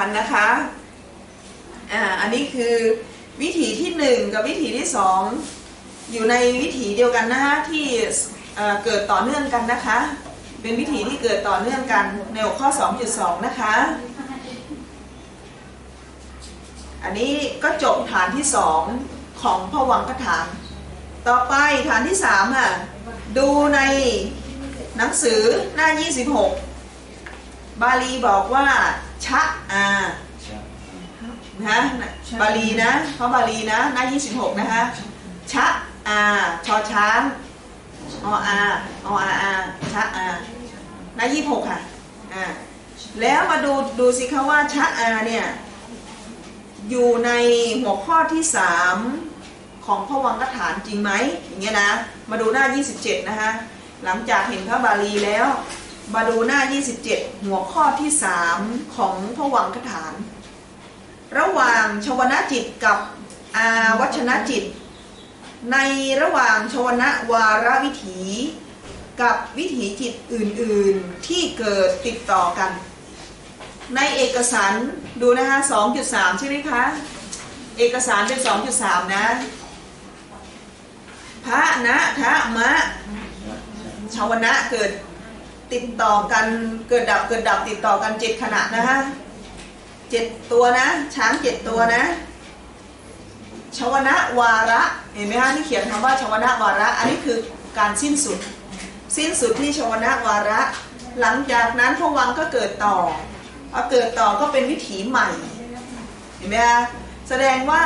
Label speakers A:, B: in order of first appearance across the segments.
A: พันนะคะ อ่า อันนี้คือวิถีที่หนึ่งกับวิถีที่สองอยู่ในวิถีเดียวกันนะคะที่เอ่เกิดต่อเนื่องกันนะคะ เป็นวิถีที่เกิดต่อเนื่องกันในหัวข้อ 2.2 นะคะ อันนี้ก็จบฐานที่สองของพวังคฐาน ต่อไปฐานที่สามค่ะดูในหนังสือหน้า 26 บาลีบอกว่าะอานะบาลีนะเพราะบาลีนะหน้า26 นะคะชะอาชอช้างออาออาอาชะอาหน้า26 ค่ะอ่าแล้วมาดูดูสิคะว่าชะอาเนี่ยอยู่ในหัวข้อที่ 3 ของพระวังคฐานจริงไหมอย่างเงี้ยนะ มาดูหน้า 27 นะคะหลังจากเห็นพระบาลีแล้ว มาดูหน้า 27 หัวข้อที่ 3 ของพระวังคฐาน ระหว่างชวนาจิตกับอาวัชนะจิต ในระหว่างชวนะวาระวิถี กับวิถีจิตอื่นๆที่เกิดติดต่อกัน ในเอกสารดูนะคะ 2.3 ใช่ไหมคะ เอกสารเป็น 2.3 นะพระนะทะมะชาวนะเกิด ติดต่อกันเกิดดับเกิดดับติดต่อกันเจ็ดขณะนะคะเจ็ดตัวนะ ช้างเจ็ดตัวนะชาวนะวาระเห็นไหมคะที่เขียนคำว่าชาวนะวาระ อันนี้คือการสิ้นสุด สิ้นสุดที่ชาวนะวาระ หลังจากนั้นพวังก็เกิดต่อพอเกิดต่อก็เป็นวิถีใหม่เห็นไหมคะแสดงว่า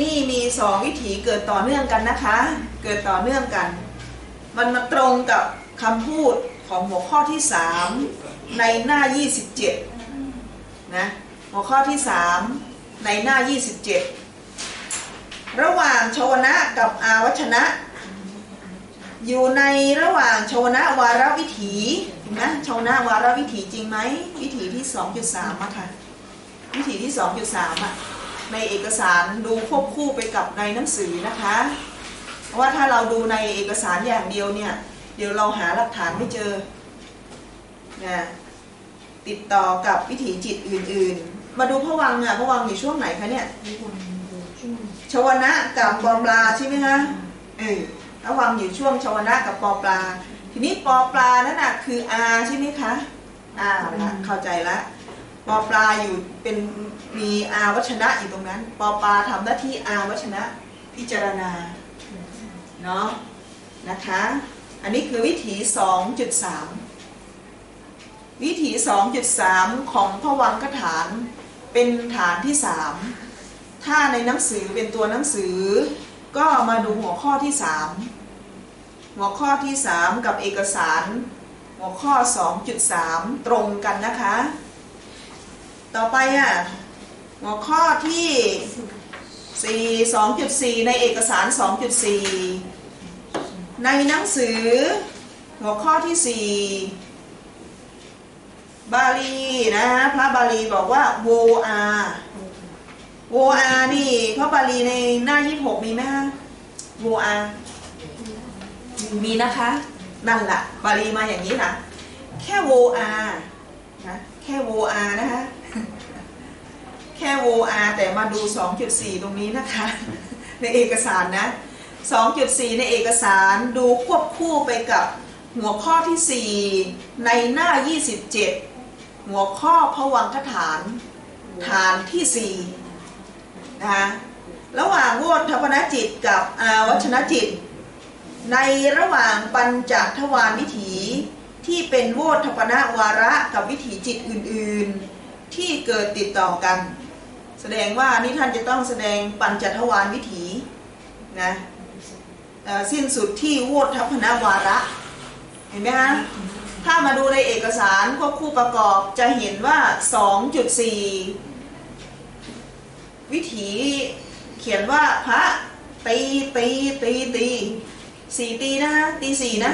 A: นี่มีสองวิถีเกิดต่อเนื่องกันนะคะ เกิดต่อเนื่องกัน มันมาตรงกับคำพูด ของหัวข้อที่ 3 ในหน้า 27 นะ หัวข้อที่ 3 ในหน้า 27 ระหว่างชวนะกับอาวัชนะ อยู่ในระหว่างชวนะวาระวิถีนไหมชวนะวาระวิถีจริงไหม วิถีที่ 2.3อะค่ะ วิถีที่ 2.3อะในเอกสารดูควบคู่ไปกับในหนังสือนะคะ เพราะว่าถ้าเราดูในเอกสารอย่างเดียวเนี่ย เดี๋ยวเราหาหลักฐานไม่เจอนะติดต่อกับวิถีจิตอื่น ๆ มาดูพระวังค์อะพระวังค์อยู่ช่วงไหนคะเนี่ยชวนะกับปอปลาใช่ไหมคะเออพระวังค์อยู่ช่วงชวนะกับปอปลา ทีนี้ปอปลานั่นน่ะคืออาใช่ไหมคะอ่าละเข้าใจละปอปลาอยู่เป็นมีอาวัชนะอยู่ตรงนั้น ปอปลาทำหน้าที่อาวัชนะพิจารณาเนาะนะคะ อันนี้คือวิถี 2.3 วิถี 2.3 ของพวังคฐานเป็นฐานที่ 3 ถ้าในหนังสือเป็นตัวหนังสือ ก็มาดูหัวข้อที่ 3 หัวข้อที่ 3 กับเอกสาร หัวข้อ 2.3 ตรงกันนะคะ ต่อไปอะหัวข้อที่ 4 2.4 ในเอกสาร 2.4 ในหนังสือ หัวข้อที่ 4 บาลีนะพระบาลีบอกว่าโวอาโวอานี่พระบาลีในหน้า 26 มีไหมฮะโวอามีนะคะ นั่นแหละบาลีมาอย่างนี้นะแค่โวอานะแค่โวอานะคะแค่โวอาแต่มาดู 2.4 ตรงนี้นะคะ ในเอกสารนะ 2.4 ในเอกสารดูควบคู่ไปกับหัวข้อที่ 4 ในหน้า 27 หัวข้อพวังคฐาน ฐานที่4นะคะระหว่างโวทพนจิตกับอาวัชนจิต ในระหว่างปัญจทวารวิถีที่เป็นโวทพนวาระกับวิถีจิตอื่นๆ ที่เกิดติดต่อกัน แสดงว่านี่ท่านจะต้องแสดงปัญจทวารวิถีนะ สิ้นสุดที่โวทัพนวาระ เห็นไหมฮะถ้ามาดูในเอกสารควบคู่ประกอบจะเห็นว่า 2.4 วิถีเขียนว่าพระตีตีตีตีสี่ตีนะฮะตีสี่นะ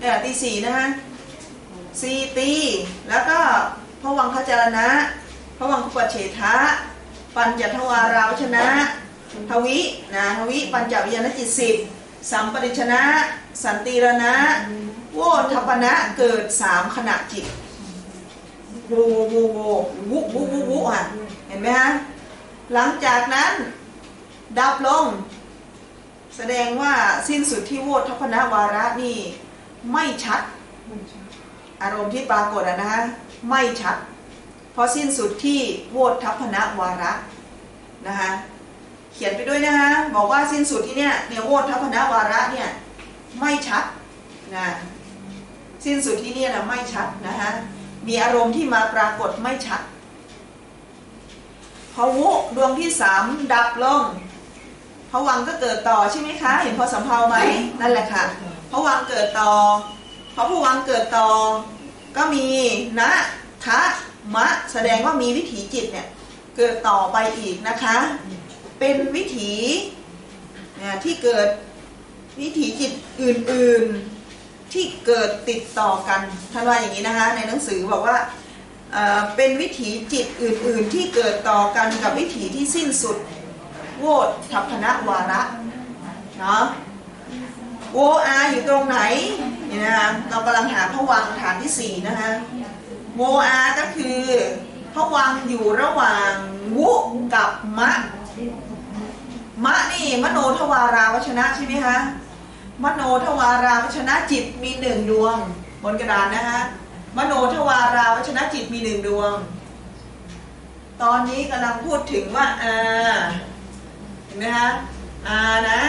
A: เออตีสี่นะฮะสี่ตี แล้วก็พระวังคจารณะพระวังคุปเฉทะ ปัญจทวาราวชนะ ทวินะทวิปัญจวิญญาณจิตสิบสัมปริชนะ สันติรณะโวทัปนะเกิดสามขณะจิตโวโวโววุวุวุวุหลังจากนั้นดับลง แสดงว่าสิ้นสุดที่โวทัพนวาระนี่ไม่ชัด อารมณ์ที่ปรากฏอะนะฮะไม่ชัด เพราะสิ้นสุดที่โวทัพนวาระนะคะ เขียนไปด้วยนะฮะบอกว่าสิ้นสุดที่เนี่ยเนี่ยโวทัพนวาระเนี่ยไม่ชัดนะสิ้นสุดที่เนี่ยนะไม่ชัดนะฮะมีอารมณ์ที่มาปรากฏไม่ชัดพวุดวงที่สามดับลงพวังก็เกิดต่อใช่ไหมคะ เห็นพอสำเพาไหมนั่นแหละค่ะพวังเกิดต่อพอพวังเกิดต่อ ก็มีนะทะมะ แสดงว่ามีวิถีจิตเนี่ยเกิดต่อไปอีกนะคะ เป็นวิถีเนี่ยที่เกิดวิถีจิตอื่นๆที่เกิดติดต่อกันท่านว่าอย่างนี้นะคะในหนังสือบอกว่าเป็นวิถีจิตอื่นๆ ที่เกิดต่อกันกับวิถีที่สิ้นสุด โวททัพพนะวาระเนาะโวอาอยู่ตรงไหนเนี่ยนะคะเรากำลังหาพระวังฐานที่สี่นะคะโวอาก็คือพระวังอยู่ระหว่างวุกับมะ มะนี่มโนทวาราวชนะใช่ไหมคะมโนทวาราวชนะจิตมีหนึ่งดวง บนกระดานนะคะมโนทวาราวชนะจิตมีหนึ่งดวง ตอนนี้กำลังพูดถึงว่าอาเห็นไหมคะอานะ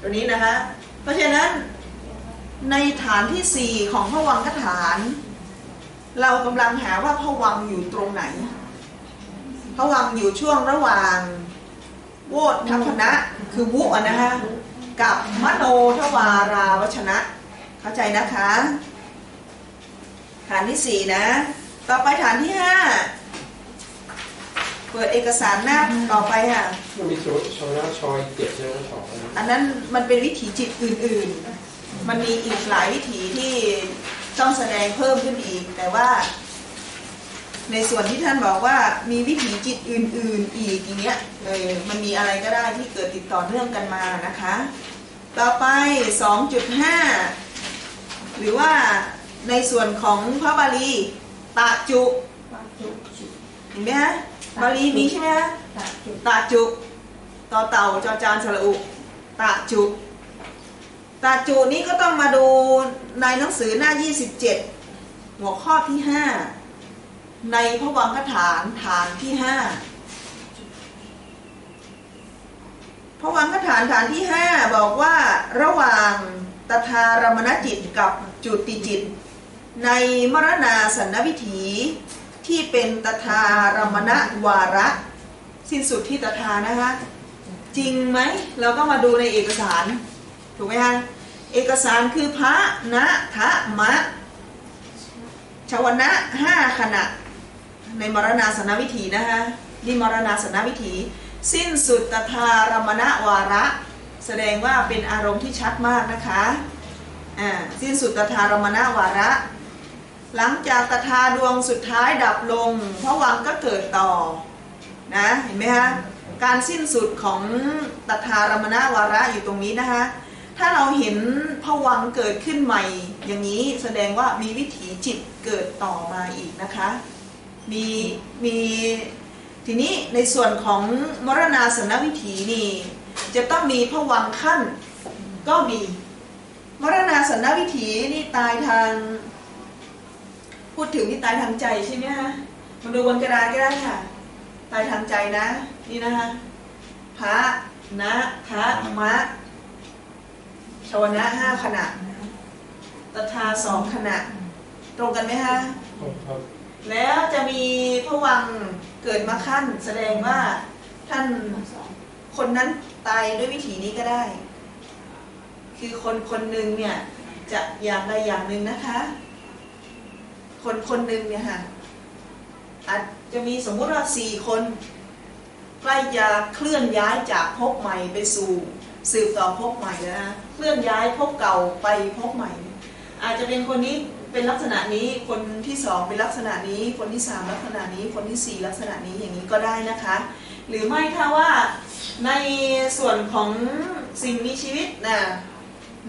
A: ตัวนี้นะคะ เพราะฉะนั้นในฐานที่สี่ของพะวังคฐาน เรากำลังหาว่าพะวังอยู่ตรงไหนพะวังอยู่ช่วงระหว่าง โวททัพนะ คือวุอะนะฮะกับมโนทวาราวชนะ เข้าใจนะคะ ฐานที่สี่นะ ต่อไปฐานที่ห้าเปิดเอกสารหน้าต่อไปค่ะ
B: มันมีชชนะชอยเจ็ดใช่ไหมชอนะ
A: อันนั้นมันเป็นวิถีจิตอื่น ๆ มันมีอีกหลายวิถีที่ต้องแสดงเพิ่มขึ้นอีก แต่ว่า ในส่วนที่ท่านบอกว่ามีวิถีจิตอื่น ๆ อีกอย่างเงี้ยเออมันมีอะไรก็ได้ที่เกิดติดต่อเนื่องกันมานะคะ ต่อไป 2.5 หรือว่าในส่วนของพระบาลีตาจุเห็นไหมฮะบาลีมีใช่ไหมฮะตาจุต่อเต่าจอจานสระอุตาจุตาจุนี้ก็ต้องมาดูในหนังสือหน้า 27 หัวข้อที่ 5 ในพระวังคฐานฐานที่5พระวังคฐานฐานที่5บอกว่าระหว่างตถารมณจิตกับจุติจิต ในมรณาสันนวิถีที่เป็นตถารมณวาระ สิ้นสุดที่ตถานะคะ จริงไหมเราก็มาดูในเอกสาร ถูกไหมคะเอกสารคือพระนะทะมะชวนะห้าขณะ ในมรณาสนวิถีนะคะนี่มรณาสนวิถี สิ้นสุดตถารมณวาระ แสดงว่าเป็นอารมณ์ที่ชัดมากนะคะอ่าสิ้นสุดตถารมณวาระ หลังจากตถาดวงสุดท้ายดับลงพระวังก็เกิดต่อนะเห็นไหมคะการสิ้นสุดของตถารมณวาระอยู่ตรงนี้นะคะถ้าเราเห็นผวังเกิดขึ้นใหม่ อย่างนี้แสดงว่ามีวิถีจิตเกิดต่อมาอีกนะคะ มีมีทีนี้ในส่วนของมรณาสนวิถีนี่ จะต้องมีผวังขั้นก็มี มรณาสนวิถีนี่ตายทาง พูดถึงนี่ตายทางใจใช่ไหมคะมาดูบนกระดานก็ได้ค่ะ ตายทางใจนะ นี่นะคะพระนะทะมะชวนะห้าขณะตถาสองขณะ ตรงกันไหมคะตรง
B: ครับ
A: แล้วจะมีพระวังเกิดมาขั้นแสดงว่าท่านคนนั้นตายด้วยวิถีนี้ก็ได้ คือคนคนหนึ่งเนี่ยจะอย่างใดอย่างหนึ่งนะคะ คนคนหนึ่งเนี่ยค่ะอาจจะมีสมมุติว่าสี่คนใกล้จะเคลื่อนย้ายจากภพใหม่ไปสู่สืบต่อภพใหม่แล้วนะเคลื่อนย้ายภพเก่าไปภพใหม่ อาจจะเป็นคนนี้ เป็นลักษณะนี้คนที่สองเป็นลักษณะนี้ คนที่สามลักษณะนี้ คนที่สี่ลักษณะนี้อย่างนี้ก็ได้นะคะ หรือไม่ถ้าว่าในส่วนของสิ่งมีชีวิตนะ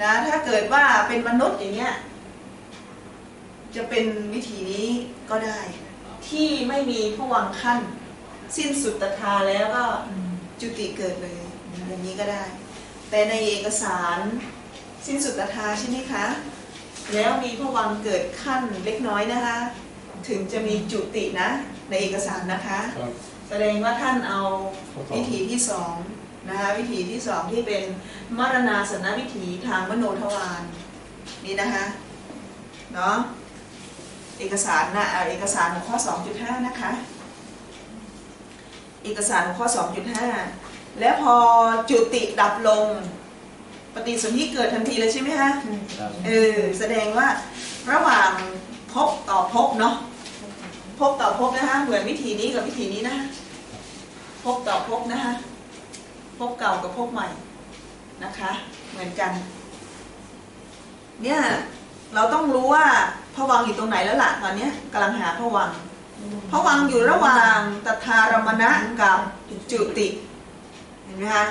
A: นะถ้าเกิดว่าเป็นมนุษย์อย่างเงี้ยจะเป็นวิธีนี้ก็ได้ ที่ไม่มีผวังขั้น สิ้นสุดตถาแล้วก็จุติเกิดเลยอย่างนี้ก็ได้ แต่ในเอกสารสิ้นสุดตถาใช่ไหมคะ แล้วมีพระวังค์เกิดขั้นเล็กน้อยนะคะ ถึงจะมีจุตินะ ในเอกสารนะคะ
B: ครับ
A: แสดงว่าท่านเอา
B: ข้อสอง
A: วิธีที่สองนะคะวิธีที่สองที่เป็นมรณาสนวิถีทางมโนทวารนี่นะคะเนาะเอกสารนะเอ่อเอกสารหัวข้อ 2.5 นะคะ เอกสารหัวข้อ 2.5 แล้วพอจุติดับลง ปฏิสนธิเกิดทันทีเลยใช่ไหมคะ
C: ครับ
A: เออแสดงว่าระหว่างพบต่อพบเนาะพบต่อพบนะคะเหมือนวิธีนี้กับวิธีนี้นะคะพบต่อพบนะคะพบเก่ากับพบใหม่นะคะ เหมือนกัน เนี่ยเราต้องรู้ว่าพระวังค์อยู่ตรงไหนแล้วล่ะตอนเนี้ยกำลังหาพระวังค์พระวังค์อยู่ระหว่างตถารมณะกับจุติเห็นไหมคะ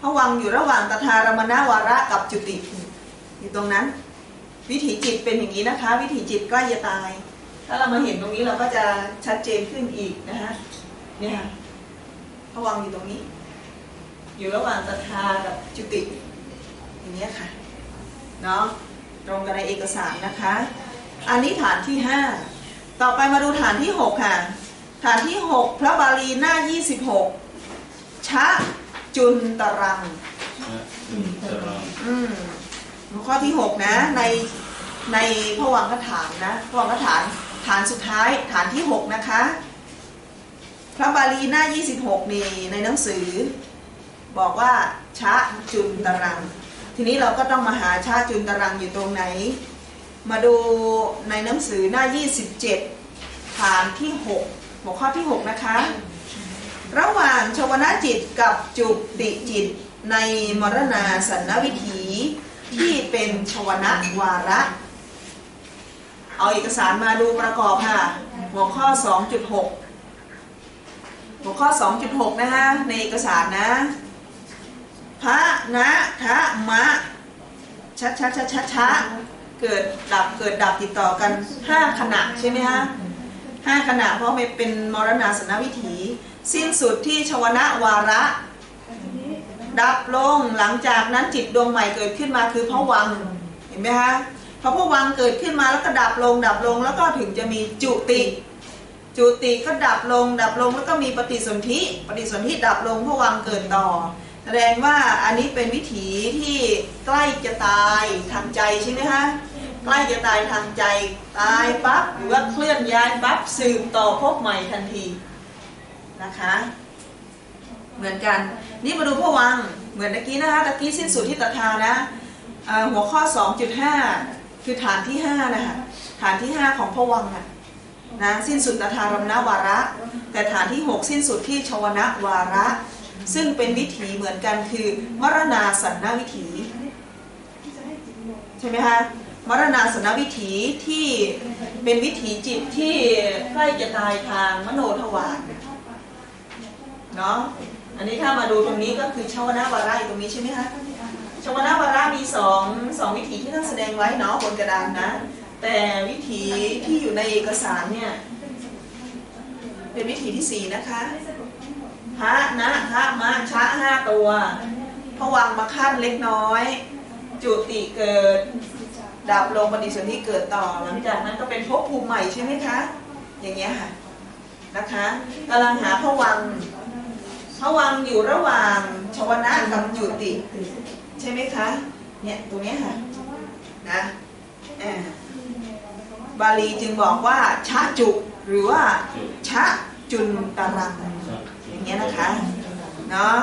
A: พระวังอยู่ระหว่างตถารมณวาระกับจุติอยู่ตรงนั้น วิถีจิตเป็นอย่างนี้นะคะ วิถีจิตใกล้จะตาย ถ้าเรามาเห็นตรงนี้เราก็จะชัดเจนขึ้นอีกนะคะเนี่ยค่ะพระวังอยู่ตรงนี้ อยู่ระหว่างตถากับจุติ อย่างนี้ยค่ะเนาะตรงกันในเอกสารนะคะ อันนี้ฐานที่ห้าต่อไปมาดูฐานที่หกค่ะ ฐานที่หกพระบาลีหน้ายี่สิบหกชะ จุนตรัง
C: นะอืมตาราง
A: อืมหัวข้อที่หกนะ ในในพระวังคฐานนะพระวังคฐานฐานสุดท้ายฐานที่หกนะคะ พระบาลีหน้า26นี่ในหนังสือ บอกว่าชะจุนตรัง ทีนี้เราก็ต้องมาหาชาจุนตรังอยู่ตรงไหน มาดูในหนังสือหน้า27ฐานที่6หัวข้อที่6นะคะ ระหว่างชวนาจิตกับจุติจิตในมรณาสันนวิถีที่เป็นชวนะวาระ เอาเอกสารมาดูประกอบค่ะ หัวข้อ 2.6 หัวข้อ 2.6 นะคะในเอกสารนะ พระนะทะมะชะชะชะชะชะเกิดดับเกิดดับติดต่อกัน 5 ขณะใช่ไหมฮะห้าขณะเพราะมันเป็นมรณาสนวิถี สิ้นสุดที่ชวนะวาระ ดับลงหลังจากนั้นจิตดวงใหม่เกิดขึ้นมาคือพระวังเห็นไหมคะพอพระวังเกิดขึ้นมาแล้วก็ดับลง ดับลงแล้วก็ถึงจะมีจุติ จุติก็ดับลง ดับลงแล้วก็มีปฏิสนธิปฏิสนธิดับลงพระวังเกิดต่อ แสดงว่าอันนี้เป็นวิถีที่ใกล้จะตายทางใจใช่ไหมคะใกล้จะตายทางใจ ตายปั๊บหรือว่าเคลื่อนย้ายปั๊บสืบต่อพบใหม่ทันที นะคะ เหมือนกัน นี่มาดูพระวังเหมือนตะกี้นะคะตะกี้สิ้นสุดที่ตถานะหัวข้อ 2.5 คือฐานที่ 5 นะคะฐานที่ 5 ของพระวังค์อะนะสิ้นสุดตถารมณวาระ แต่ฐานที่ 6 สิ้นสุดที่ชวนะวาระ ซึ่งเป็นวิถีเหมือนกันคือ มรณาสันนวิถี ใช่ไหมคะมรณาสันนวิถีที่เป็นวิถีจิตที่ใกล้จะตายทางมโนทวาร เนาะอันนี้ถ้ามาดูตรงนี้ก็คือชวนาวาระอยู่ตรงนี้ใช่ไหมคะชวนาวาระมีสองสองวิถีที่ท่านแสดงไว้เนาะบนกระดานนะ แต่วิถีที่อยู่ในเอกสารเนี่ยเป็นวิถีที่สี่นะคะพระนะพระมะชะห้าตัวพระวังมาขั้นเล็กน้อย จุติเกิดดับลงปฏิสนธิเกิดต่อหลังจากนั้นก็เป็นภพภูมิใหม่ใช่ไหมคะ อย่างเงี้ยค่ะนะคะกำลังหาพระวัง พระวังอยู่ระหว่างชวนะกับจุติ ใช่ไหมคะ เนี่ยตรงนี้ค่ะนะอ่าบาลีจึงบอกว่าชะจุหรือว่าชะจุนตรังอย่างเงี้ยนะคะเนาะ